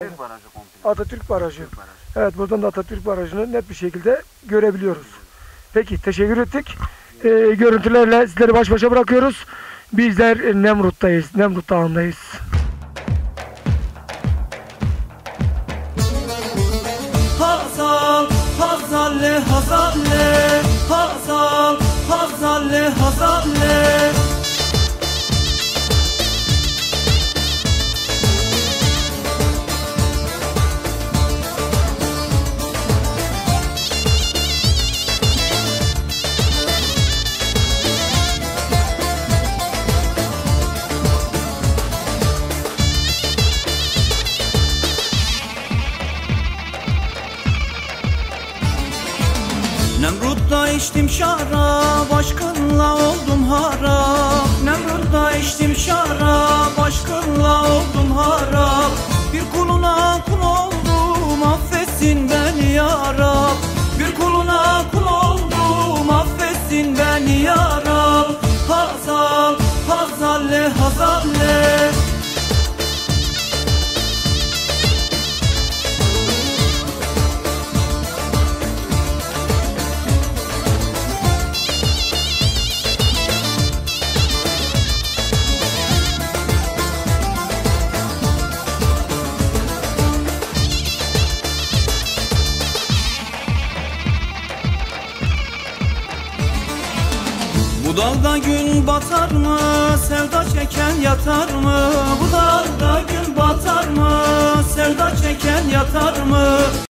Atatürk Barajı komple. Atatürk Barajı. Atatürk Barajı. Evet buradan da Atatürk Barajı'nı net bir şekilde görebiliyoruz. Peki teşekkür ettik. Ee, görüntülerle sizleri baş başa bırakıyoruz. Bizler Nemrut'tayız. Nemrut Dağı'ndayız. Hazal, Hazalle, Hazalle, Hazal, Hazalle, Hazalle. Nemrut'ta içtim şarap, aşkınla oldum harap Nemrut'ta içtim şarap, aşkınla oldum harap Bir kuluna kul oldum, affetsin beni ya Rab Bir kuluna kul oldum, affetsin beni ya Rab Hazal, hazalle, hazalle dalda gün batar mı? Sevda çeken yatar mı? Bu dalda gün batar mı? Sevda çeken yatar mı?